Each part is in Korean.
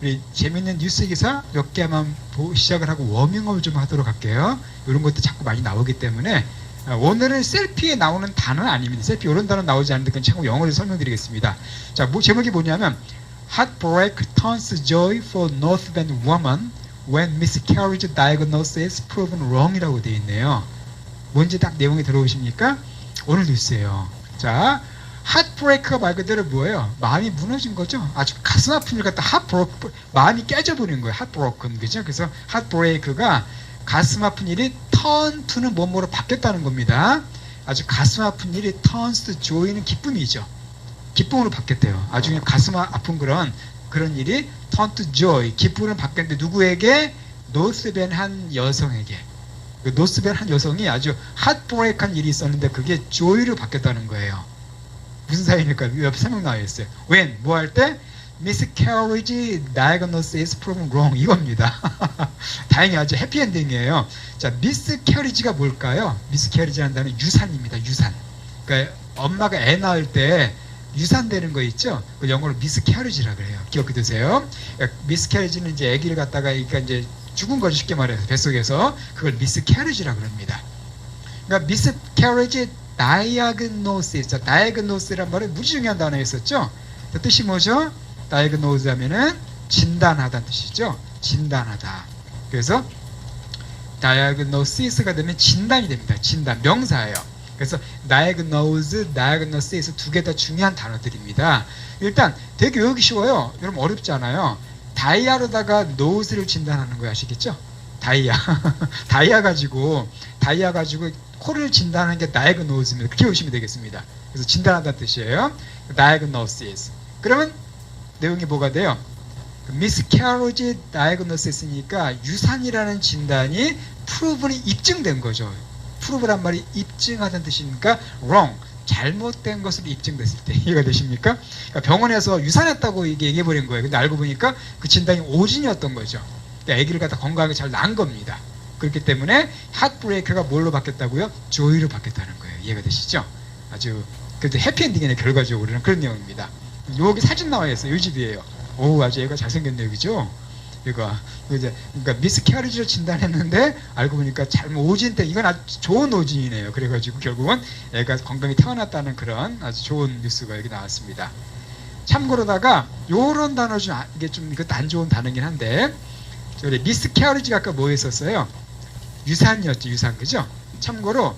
우리 재밌는 뉴스 기사 몇 개만 보- 시작을 하고 워밍업을 좀 하도록 할게요. 이런 것도 자꾸 많이 나오기 때문에 아, 오늘은 셀피에 나오는 단어는 아닙니다. 셀피 이런 단어 나오지 않는데 그냥 참고 영어로 설명드리겠습니다. 자, 뭐 제목이 뭐냐면 Heartbreak turns joy for North Bend woman when miscarriage diagnosis proven wrong이라고 되어 있네요. 뭔지 딱 내용이 들어오십니까? 오늘 뉴스예요. 자, 핫브레이크가 말 그대로 뭐예요? 마음이 무너진 거죠. 아주 가슴 아픈 일 같다. 핫브로크 마음이 깨져버린 거예요. 핫브로큰 그죠? 그래서 핫브레이크가 가슴 아픈 일이 턴 투는 뭐뭐로 바뀌었다는 겁니다. 아주 가슴 아픈 일이 to joy는 기쁨이죠. 기쁨으로 바뀌었대요. 아주 그냥 가슴 아- 아픈 그런 그런 일이 to joy 기쁨으로 바뀌었는데 누구에게 노스벤 한 여성에게 그 노스벤 한 여성이 아주 핫브레이크한 일이 있었는데 그게 joy로 바뀌었다는 거예요. 무슨 사연일까? 옆에 설명 나와 있어요. when 뭐 할 때 miscarriage diagnosis proven wrong 이겁니다. 다행히 아주 해피엔딩이에요. 자, miscarriage가 뭘까요? miscarriage라는 단어는 유산입니다. 유산. 그러니까 엄마가 애 낳을 때 유산되는 거 있죠? 그 영어로 miscarriage라 그래요. 기억해 두세요. 그러니까 miscarriage는 이제 아기를 갖다가 그러니까 이제 죽은 거죠. 쉽게 말해서 뱃속에서 그걸 miscarriage라 그럽니다. 그러니까 miscarriage diagnosis, 자, diagnosis란 말은 무지 중요한 단어였었죠. 그 뜻이 뭐죠? diagnose 하면은 진단하다는 뜻이죠. 진단하다. 그래서 diagnosis가 되면 진단이 됩니다. 진단 명사예요. 그래서 diagnose, diagnosis 두개 다 중요한 단어들입니다. 일단 되게 외우기 쉬워요. 여러분 어렵지 않아요. 다이아로다가 nose를 진단하는 거 아시겠죠? 다이아. 다이아 가지고 다이아 가지고 코를 진단하는 게 diagnose입니다. 그렇게 보시면 되겠습니다. 그래서 진단하다는 뜻이에요. diagnosis. 그러면 내용이 뭐가 돼요? 그 miscarriage diagnosis니까 유산이라는 진단이 proven이 입증된 거죠. prove란 말이 입증하다는 뜻이니까 wrong 잘못된 것으로 입증됐을 때 이해가 되십니까? 그러니까 병원에서 유산했다고 얘기해 버린 거예요. 근데 알고 보니까 그 진단이 오진이었던 거죠. 그러니까 아기를 갖다 건강하게 잘 낳은 겁니다. 그렇기 때문에 핫브레이크가 뭘로 바뀌었다고요? 조이로 바뀌었다는 거예요. 이해가 되시죠? 아주 그래도 해피엔딩이네 결과적으로는 그런 내용입니다. 여기 사진 나와 있어요. 이 집이에요. 오 아주 애가 잘생겼네요, 그죠? 얘가 이제 그러니까 미스 캐리지를 진단했는데 알고 보니까 잘못 오진 때 이건 아주 좋은 오진이네요. 그래가지고 결국은 애가 건강히 태어났다는 그런 아주 좋은 뉴스가 여기 나왔습니다. 참고로다가 요런 단어 좀 아- 이게 좀 이것도 안 좋은 단어긴 한데 저기 미스 캐리지가 아까 뭐 했었어요? 유산이었죠, 유산 그죠? 참고로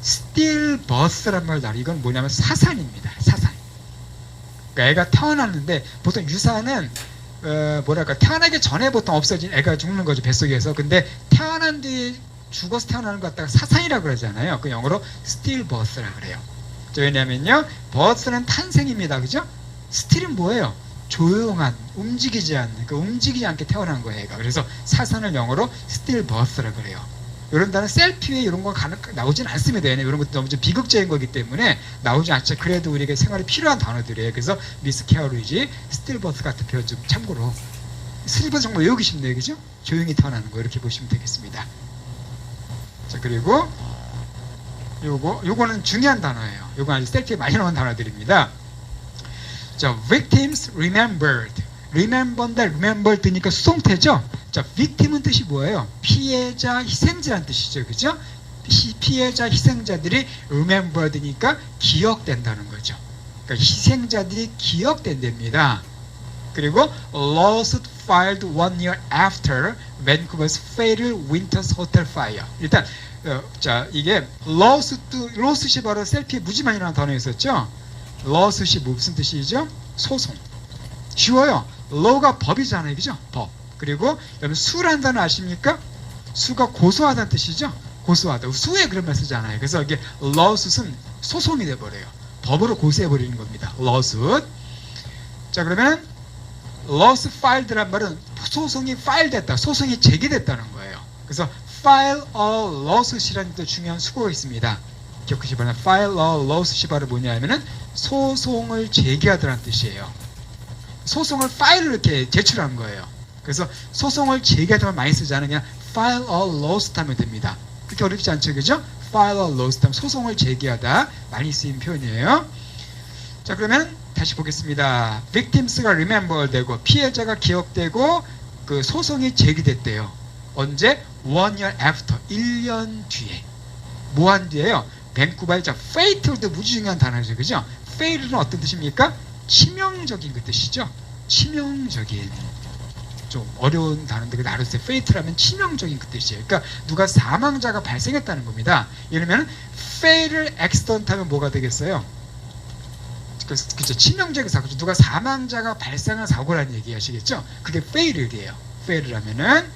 스틸 버스란 말 나리 이건 뭐냐면 사산입니다. 사산. 그러니까 애가 태어났는데 보통 유산은 어, 뭐랄까 태어나기 전에 보통 없어진 애가 죽는 거죠 뱃속에서. 근데 태어난 뒤 죽어서 태어나는 것 갖다가 사산이라 그러잖아요. 그 영어로 스틸 버스라 그래요. 저 왜냐면요 버스는 탄생입니다, 그죠? 스틸은 뭐예요? 조용한 움직이지 않는 그 움직이지 않게 태어난 거예요 애가 그래서 사산을 영어로 스틸 버스라 그래요 이런 단어 셀피에 이런 거 나오진 않습니다. 얘는 이런 것도 너무 좀 비극적인 거기 때문에 나오지 않죠. 그래도 우리에게 생활에 필요한 단어들이에요. 그래서 미스 케어리지 스틸 버스 같은 표현 좀 참고로. 스틸 버스 정말 외우기 쉽네요. 그죠? 조용히 태어나는 거 이렇게 보시면 되겠습니다. 자 그리고 요거 요거는 중요한 단어예요. 요거 아주 셀피에 많이 나오는 단어들입니다. 자, victims remembered. remember인데 remembered니까 수동태죠. 자, victim은 뜻이 뭐예요? 피해자, 희생자라는 뜻이죠. 그죠? 피, 피해자, 희생자들이 remembered니까 기억된다는 거죠. 그러니까 희생자들이 기억된답니다. 그리고 lawsuit filed one year after Vancouver's fatal Winters Hotel fire. 일단 어, 자 이게 lawsuit, lawsuit이 바로 셀피에 무지 많이 나오는 단어였었죠. lawsuit이 무슨 뜻이죠? 소송. 쉬워요. law가 법이잖아요, 그죠? 법. 그리고 여러분 수란 단어 아십니까? 수가 고소하다는 뜻이죠. 고소하다. 수에 그런 말 쓰잖아요. 그래서 이게 lawsuit은 소송이 돼 버려요. 법으로 고소해 버리는 겁니다. lawsuit. 자 그러면 lawsuit filed란 말은 소송이 file 됐다. 소송이 제기됐다는 거예요. 그래서 file a lawsuit이라는 또 중요한 수고가 있습니다. 기억하시 바랍니다. file a lawsuit이 바로 뭐냐면은 소송을 제기하다라는 뜻이에요. 소송을 파일을 이렇게 제출한 거예요. 그래서 소송을 제기하다만 많이 쓰지 않으면 file a lawsuit 하면 됩니다. 그렇게 어렵지 않죠, 그죠? file a lawsuit 하면 소송을 제기하다 많이 쓰인 표현이에요. 자 그러면 다시 보겠습니다. victims가 remember 되고 피해자가 기억되고 그 소송이 제기됐대요. 언제? One year after. 1년 뒤에. 뭐한 뒤에요? 밴쿠버의 저 fatal도 무지 중요한 단어죠. 그죠? fatal은 어떤 뜻입니까? 치명적인 그 뜻이죠. 치명적인. 좀 어려운 단어인데 그 나르세 fatal하면 치명적인 그 뜻이에요. 그러니까 누가 사망자가 발생했다는 겁니다. 예를 들면 fatal accident 하면 뭐가 되겠어요? 그, 그죠 치명적인 사고죠. 누가 사망자가 발생한 사고라는 얘기 하시겠죠? 그게 fatal이에요. fatal하면은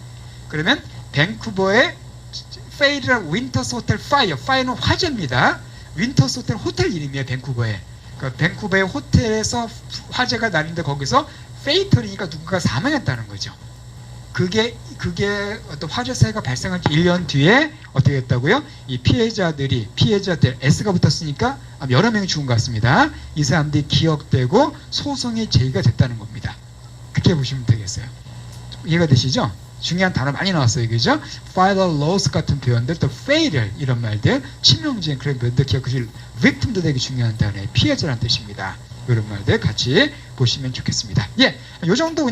그러면 밴쿠버의 fatal 윈터스 호텔 파이어. 파이어는 화재입니다. 윈터스 호텔 호텔 이름이에요. 밴쿠버에. 그러니까 밴쿠버의 호텔에서 화재가 나는데 거기서 페이털이니까 누군가 사망했다는 거죠. 그게 그게 어떤 화재사가 발생한 지 1년 뒤에 어떻게 됐다고요? 이 피해자들이 피해자들 S가 붙었으니까 여러 명이 죽은 것 같습니다. 이 사람들이 기억되고 소송이 제기가 됐다는 겁니다. 그렇게 보시면 되겠어요. 이해가 되시죠? 중요한 단어 많이 나왔어요, 그죠? fatal loss 같은 표현들, 또 fatal 이런 말들, 치명적인 그런 표현들 기억하실 victim도 되게 중요한 단어예요. 피해자라는 뜻입니다. 이런 말들 같이 보시면 좋겠습니다. 예, 요 정도